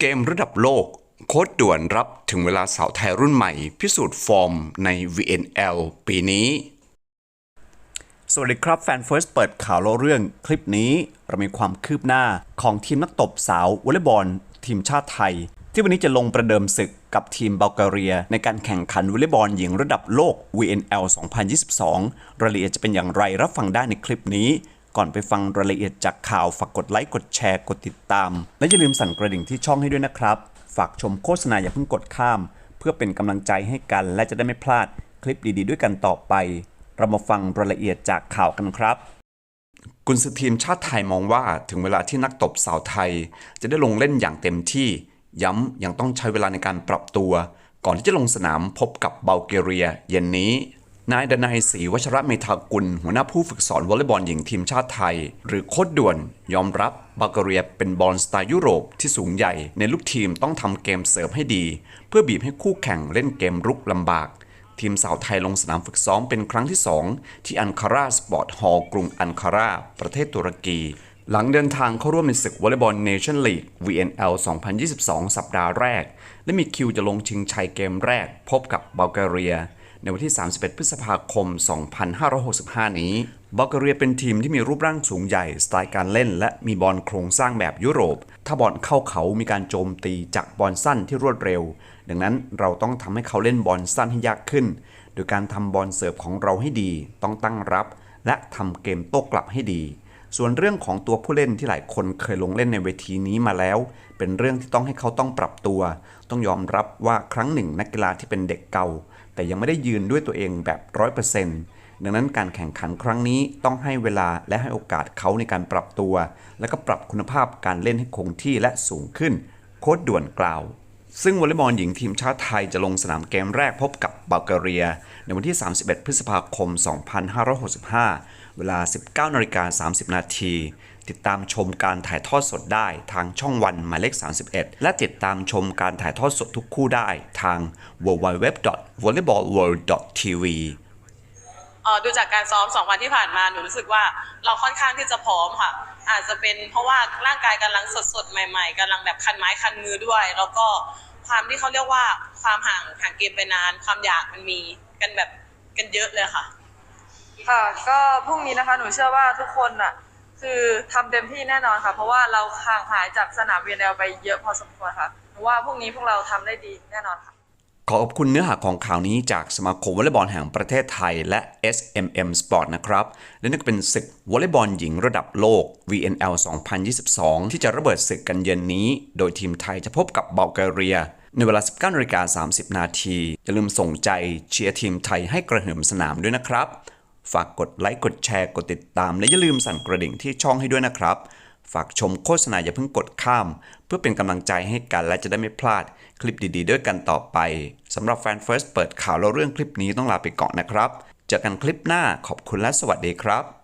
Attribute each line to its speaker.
Speaker 1: เกมระดับโลก โค้ดด่วนรับถึงเวลาสาวไทยรุ่นใหม่ พิสูจน์ฟอร์มใน VNL ปีนี้ สวัสดีครับแฟนเฟิร์สเปิดข่าวเล่าเรื่อง คลิปนี้เรามีความคืบหน้าของทีมนักตบสาววอลเลย์บอล ทีมชาติไทย ที่วันนี้จะลงประเดิมศึกกับทีมบัลแกเรีย ในการแข่งขันวอลเลย์บอลหญิงระดับโลก VNL 2022 รายละเอียดจะเป็นอย่างไรรับฟังได้ในคลิปนี้ ก่อนไปฟังรายละเอียดจากข่าวฝากกดไลค์กดแชร์กดติดตาม และอย่าลืมสั่นกระดิ่งที่ช่องให้ด้วยนะครับ ฝากชมโฆษณาอย่าเพิ่งกดข้าม เพื่อเป็นกำลังใจให้กัน และจะได้ไม่พลาดคลิปดีๆ ด้วยกันต่อไป เรามาฟังรายละเอียดจากข่าวกันครับกุนซือทีมชาติไทยมองว่าถึงเวลาที่นักตบสาวไทย จะได้ลงเล่นอย่างเต็มที่ ย้ำยังต้องใช้เวลาในการปรับตัว ก่อนที่จะลงสนามพบกับเบลเกเรีย เย็นนี้ นายดนัยศรีวัชระเมธากุล หัวหน้าผู้ฝึกสอนวอลเลย์บอลหญิงทีมชาติไทย หรือโคดด่วน ยอมรับเบลเกเรียเป็นบอลสไตล์ยุโรปที่สูงใหญ่ในลูกทีมต้องทำเกมเสิร์ฟให้ดี เพื่อบีบให้คู่แข่งเล่นเกมรุกลำบาก ทีมสาวไทยลงสนามฝึกซ้อมเป็นครั้งที่ 2 ที่อันคาราสปอร์ตฮอลล์กรุงอันคาราประเทศตุรกีหลังเดินทางเข้าร่วมในศึกวอลเลย์บอลเนชั่นลีก VNL 2022 สัปดาห์แรก และมีคิวจะลงชิงชัยเกมแรกพบกับบัลแกเรีย ในวันที่ 31 พฤษภาคม 2565 นี้บัลแกเรียเป็นทีมที่มีรูปร่างสูงใหญ่ สไตล์การเล่น และมีบอลโครงสร้างแบบยุโรป ถ้าบอลเข้าเขามีการโจมตีจากบอลสั้นที่รวดเร็ว ดังนั้นเราต้องทำให้เขาเล่นบอลสั้นให้ยากขึ้น โดยการทำบอลเสิร์ฟของเราให้ดี ต้องตั้งรับ และทำเกมโต้กลับให้ดี ส่วนเรื่องของตัวผู้เล่นที่หลายคนเคยลงเล่นในเวทีนี้มาแล้ว เป็นเรื่องที่ต้องให้เขาต้องปรับตัว ต้องยอมรับว่าครั้งหนึ่งนักกีฬาที่เป็นเด็กเก่า แต่ยังไม่ได้ยืนด้วยตัวเองแบบร้อยเปอร์เซ็นต์ดังนั้นการแข่งขันครั้งนี้ต้องให้เวลาและให้โอกาสเขาในการปรับตัว และก็ปรับคุณภาพการเล่นให้คงที่และสูงขึ้น โค้ดด่วนกล่าว ซึ่งวอลเลย์บอลหญิงทีมชาติไทยจะลงสนามเกมแรกพบกับบัลแกเรีย ในวันที่ 31 พฤษภาคม 2565 เวลา 19นาฬิกา30 นาที ติดตามชมการถ่ายทอดสดได้ทางช่องวันหมายเลข 31 และติดตามชมการถ่ายทอดสดทุกคู่ได้ทาง www.volleyballworld.tv
Speaker 2: ดูจากการซ้อมสองวันที่ผ่านมาหนูรู้สึกว่าเราค่อนข้างที่จะพร้อมค่ะ อาจจะเป็นเพราะว่าร่างกายกำลังสดๆ ใหม่ ๆกำลังแบบคันไม้คันมือด้วย แล้วก็ความที่เขาเรียกว่าความห่างห่างเกมไปนาน ความอยากมันมีกันแบบกันเยอะเลยค่ะ
Speaker 3: ค่ะ ก็พรุ่งนี้นะคะหนูเชื่อว่าทุกคนน่ะคือทำเต็มที่แน่นอนค่ะ เพราะว่าเราห่างหายจากสนามเวียนแอลไปเยอะพอสมควรค่ะหนูว่าพรุ่งนี้พวกเราทำได้ดีแน่นอนค่ะ
Speaker 1: ขอขอบคุณเนื้อหาของข่าวนี้จากสมาคมวอลเลย์บอลแห่งประเทศไทยและ SMM Sport นะครับ และนี่ก็เป็นศึกวอลเลย์บอลหญิงระดับโลก VNL 2022 ที่จะระเบิดศึกกันเย็นนี้ โดยทีมไทยจะพบกับบัลแกเรีย ในเวลา 19นาฬิกา30 นาที อย่าลืมส่งใจเชียร์ทีมไทยให้กระหึ่มสนามด้วยนะครับ ฝากกดไลค์ กดแชร์ กดติดตาม และอย่าลืมสั่นกระดิ่งที่ช่องให้ด้วยนะครับ ฝากชมโฆษณาอย่าเพิ่งกดข้าม เพื่อเป็นกำลังใจให้กันและจะได้ไม่พลาดคลิปดีๆ ด้วยกันต่อไปสำหรับแฟนเฟิร์สเปิดข่าวแล้วเรื่องคลิปนี้ต้องลาไปก่อนนะครับ เจอกันคลิปหน้าขอบคุณและสวัสดีครับ